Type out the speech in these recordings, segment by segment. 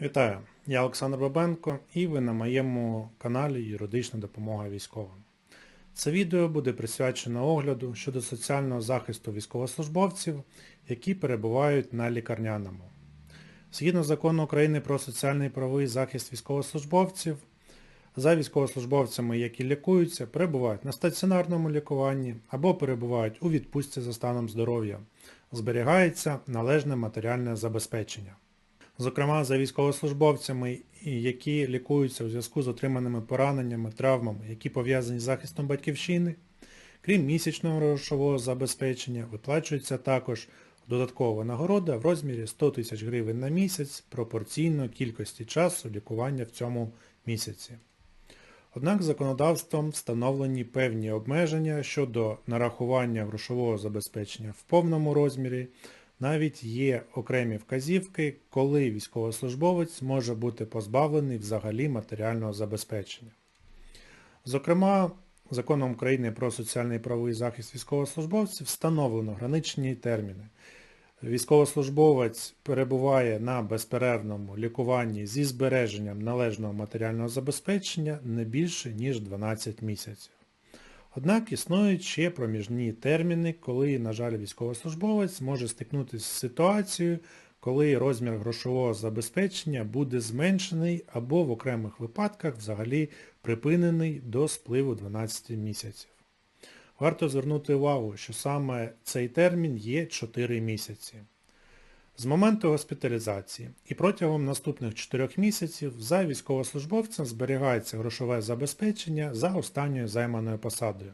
Вітаю, я Олександр Бабенко і ви на моєму каналі Юридична допомога військовим. Це відео буде присвячено огляду щодо соціального захисту військовослужбовців, які перебувають на лікарняному. Згідно закону України про соціальний правовий захист військовослужбовців, за військовослужбовцями, які лікуються, перебувають на стаціонарному лікуванні або перебувають у відпустці за станом здоров'я, зберігається належне матеріальне забезпечення. Зокрема, за військовослужбовцями, які лікуються у зв'язку з отриманими пораненнями, травмами, які пов'язані з захистом батьківщини, крім місячного грошового забезпечення, виплачується також додаткова нагорода в розмірі 100 тисяч гривень на місяць пропорційно кількості часу лікування в цьому місяці. Однак законодавством встановлені певні обмеження щодо нарахування грошового забезпечення в повному розмірі, навіть є окремі вказівки, коли військовослужбовець може бути позбавлений взагалі матеріального забезпечення. Зокрема, Законом України про соціальний і правовий захист військовослужбовців встановлено граничні терміни. Військовослужбовець перебуває на безперервному лікуванні зі збереженням належного матеріального забезпечення не більше, ніж 12 місяців. Однак існують ще проміжні терміни, коли, на жаль, військовослужбовець може стикнутися з ситуацією, коли розмір грошового забезпечення буде зменшений або в окремих випадках взагалі припинений до спливу 12 місяців. Варто звернути увагу, що саме цей термін є 4 місяці. З моменту госпіталізації і протягом наступних 4 місяців за військовослужбовцем зберігається грошове забезпечення за останньою займаною посадою.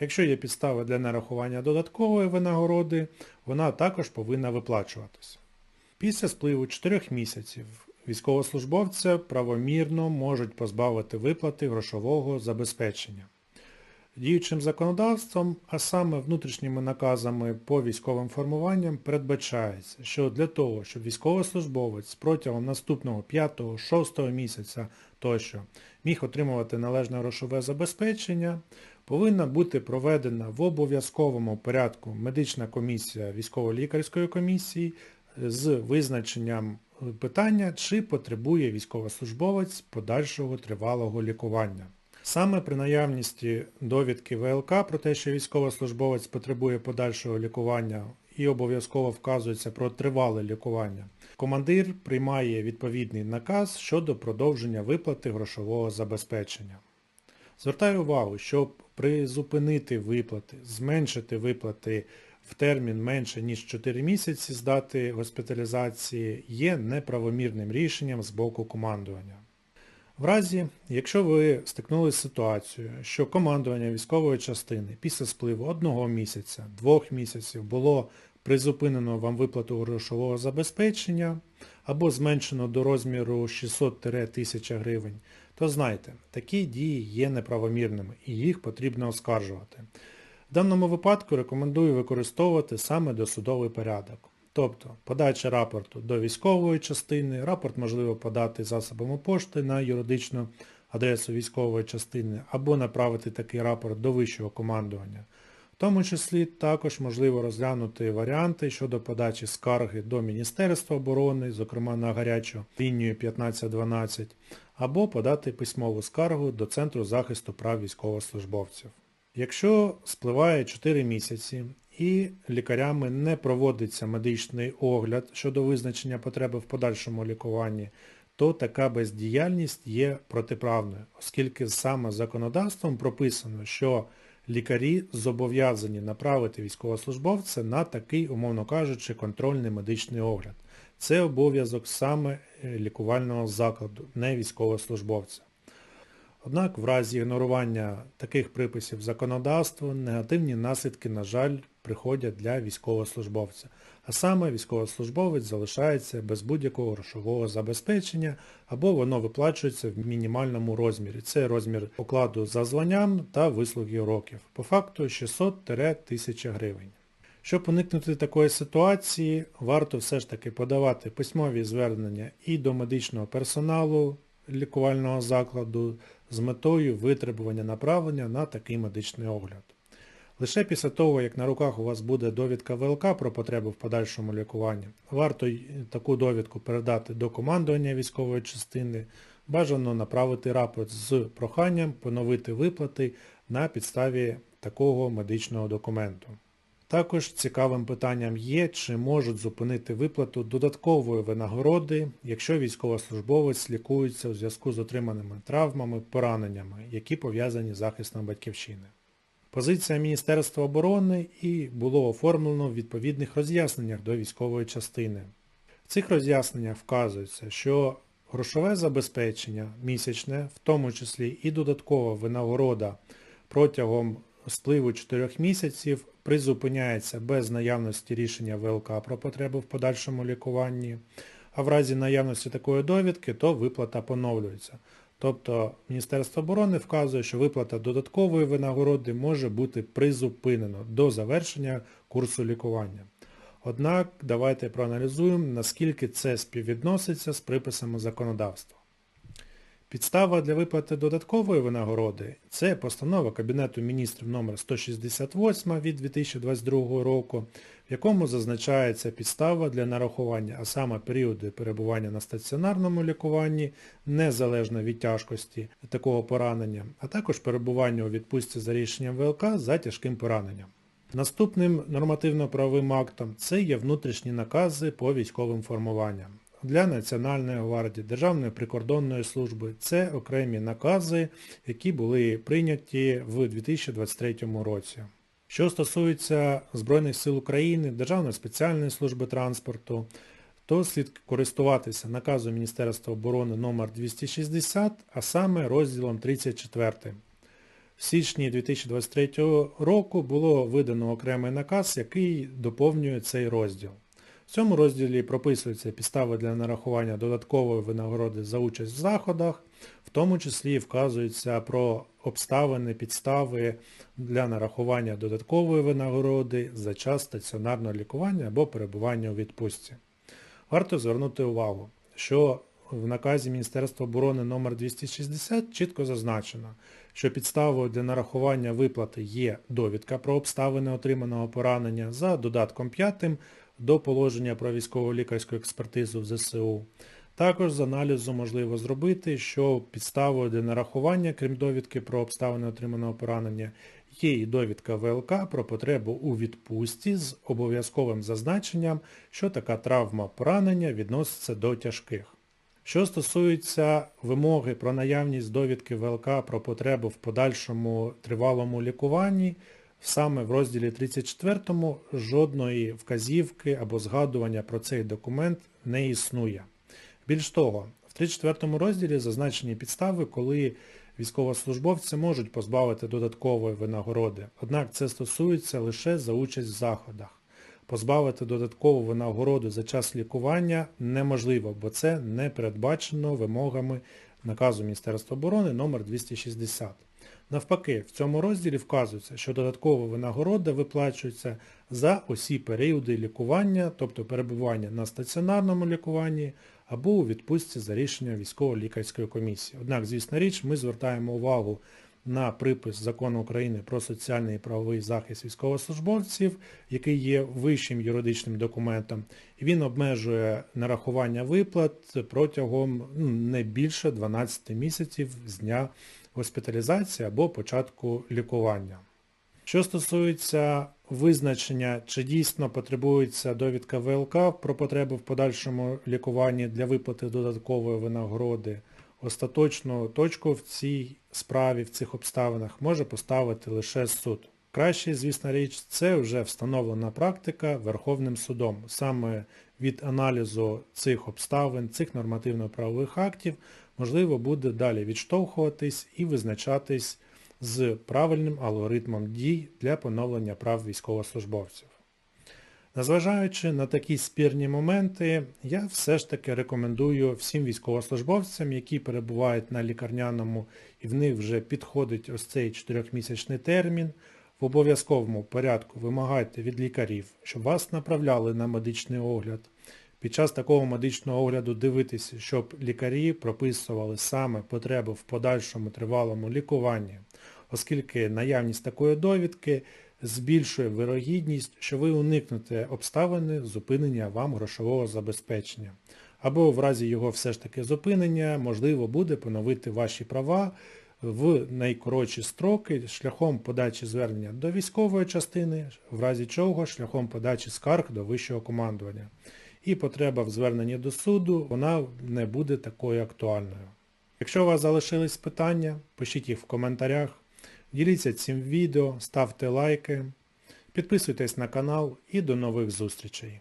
Якщо є підстави для нарахування додаткової винагороди, вона також повинна виплачуватися. Після спливу 4 місяців військовослужбовця правомірно можуть позбавити виплати грошового забезпечення. Діючим законодавством, а саме внутрішніми наказами по військовим формуванням передбачається, що для того, щоб військовослужбовець протягом наступного 5-6 місяця тощо міг отримувати належне грошове забезпечення, повинна бути проведена в обов'язковому порядку медична комісія військово-лікарської комісії з визначенням питання, чи потребує військовослужбовець подальшого тривалого лікування. Саме при наявності довідки ВЛК про те, що військовослужбовець потребує подальшого лікування і обов'язково вказується про тривале лікування, командир приймає відповідний наказ щодо продовження виплати грошового забезпечення. Звертаю увагу, щоб призупинити виплати, зменшити виплати в термін менше, ніж 4 місяці з дати госпіталізації є неправомірним рішенням з боку командування. В разі, якщо ви стикнулися з ситуацією, що командування військової частини після спливу одного місяця, двох місяців було призупинено вам виплату грошового забезпечення або зменшено до розміру 600-1000 гривень, то знайте, такі дії є неправомірними і їх потрібно оскаржувати. В даному випадку рекомендую використовувати саме досудовий порядок. Тобто подача рапорту до військової частини, рапорт можливо подати засобами пошти на юридичну адресу військової частини або направити такий рапорт до вищого командування. В тому числі також можливо розглянути варіанти щодо подачі скарги до Міністерства оборони, зокрема на гарячу лінію 1512, або подати письмову скаргу до Центру захисту прав військовослужбовців. Якщо спливає 4 місяці і лікарями не проводиться медичний огляд щодо визначення потреби в подальшому лікуванні, то така бездіяльність є протиправною, оскільки саме законодавством прописано, що лікарі зобов'язані направити військовослужбовця на такий, умовно кажучи, контрольний медичний огляд. Це обов'язок саме лікувального закладу, не військовослужбовця. Однак в разі ігнорування таких приписів законодавства негативні наслідки, на жаль, приходять для військовослужбовця. А саме військовослужбовець залишається без будь-якого грошового забезпечення або воно виплачується в мінімальному розмірі. Це розмір окладу за званням та вислуги років. По факту 600-1000 гривень. Щоб уникнути такої ситуації, варто все ж таки подавати письмові звернення і до медичного персоналу лікувального закладу з метою витребування направлення на такий медичний огляд. Лише після того, як на руках у вас буде довідка ВЛК про потребу в подальшому лікуванні, варто таку довідку передати до командування військової частини, бажано направити рапорт з проханням поновити виплати на підставі такого медичного документу. Також цікавим питанням є, чи можуть зупинити виплату додаткової винагороди, якщо військовослужбовець лікується у зв'язку з отриманими травмами, пораненнями, які пов'язані з захистом батьківщини. Позиція Міністерства оборони і було оформлено в відповідних роз'ясненнях до військової частини. В цих роз'ясненнях вказується, що грошове забезпечення місячне, в тому числі і додаткова винагорода протягом спливу 4 місяців призупиняється без наявності рішення ВЛК про потребу в подальшому лікуванні, а в разі наявності такої довідки, то виплата поновлюється. Тобто Міністерство оборони вказує, що виплата додаткової винагороди може бути призупинено до завершення курсу лікування. Однак давайте проаналізуємо, наскільки це співвідноситься з приписами законодавства. Підстава для виплати додаткової винагороди – це постанова Кабінету міністрів номер 168 від 2022 року, в якому зазначається підстава для нарахування, а саме періоди перебування на стаціонарному лікуванні, незалежно від тяжкості такого поранення, а також перебування у відпустці за рішенням ВЛК за тяжким пораненням. Наступним нормативно-правовим актом це є внутрішні накази по військовим формуванням для Національної гвардії, Державної прикордонної служби. Це окремі накази, які були прийняті в 2023 році. Що стосується Збройних сил України, Державної спеціальної служби транспорту, то слід користуватися наказом Міністерства оборони номер 260, а саме розділом 34. В січні 2023 року було видано окремий наказ, який доповнює цей розділ. В цьому розділі прописуються підстави для нарахування додаткової винагороди за участь в заходах, в тому числі вказуються про обставини, підстави для нарахування додаткової винагороди за час стаціонарного лікування або перебування у відпустці. Варто звернути увагу, що в наказі Міністерства оборони номер 260 чітко зазначено, що підставою для нарахування виплати є довідка про обставини отриманого поранення за додатком 5 до положення про військово-лікарську експертизу в ЗСУ. Також з аналізу можливо зробити, що підставою для нарахування, крім довідки про обставини отриманого поранення, є і довідка ВЛК про потребу у відпустці з обов'язковим зазначенням, що така травма поранення відноситься до тяжких. Що стосується вимоги про наявність довідки ВЛК про потребу в подальшому тривалому лікуванні, Саме в розділі 34 жодної вказівки або згадування про цей документ не існує. Більш того, в 34 розділі зазначені підстави, коли військовослужбовці можуть позбавити додаткової винагороди, однак це стосується лише за участь в заходах. Позбавити додаткову винагороду за час лікування неможливо, бо це не передбачено вимогами наказу Міністерства оборони номер 260 Навпаки, в цьому розділі вказується, що додаткова винагорода виплачується за усі періоди лікування, тобто перебування на стаціонарному лікуванні або у відпустці за рішенням військово-лікарської комісії. Однак, звісно річ, ми звертаємо увагу на припис Закону України про соціальний і правовий захист військовослужбовців, який є вищим юридичним документом, і він обмежує нарахування виплат протягом ну, не більше 12 місяців з дня госпіталізації або початку лікування. Що стосується визначення, чи дійсно потребується довідка ВЛК про потреби в подальшому лікуванні для виплати додаткової винагороди, остаточну точку в цій справі, в цих обставинах може поставити лише суд. Краще, звісно річ, це вже встановлена практика Верховним судом. Саме від аналізу цих обставин, цих нормативно-правових актів можливо буде далі відштовхуватись і визначатись з правильним алгоритмом дій для поновлення прав військовослужбовців. Незважаючи на такі спірні моменти, я все ж таки рекомендую всім військовослужбовцям, які перебувають на лікарняному і в них вже підходить ось цей 4-місячний термін, в обов'язковому порядку вимагайте від лікарів, щоб вас направляли на медичний огляд, під час такого медичного огляду дивитися, щоб лікарі прописували саме потребу в подальшому тривалому лікуванні, оскільки наявність такої довідки збільшує вирогідність, що ви уникнете обставини зупинення вам грошового забезпечення. Або в разі його все ж таки зупинення можливо буде поновити ваші права в найкоротші строки шляхом подачі звернення до військової частини, в разі чого шляхом подачі скарг до вищого командування. І потреба в зверненні до суду, вона не буде такою актуальною. Якщо у вас залишились питання, пишіть їх в коментарях, діліться цим відео, ставте лайки, підписуйтесь на канал і до нових зустрічей.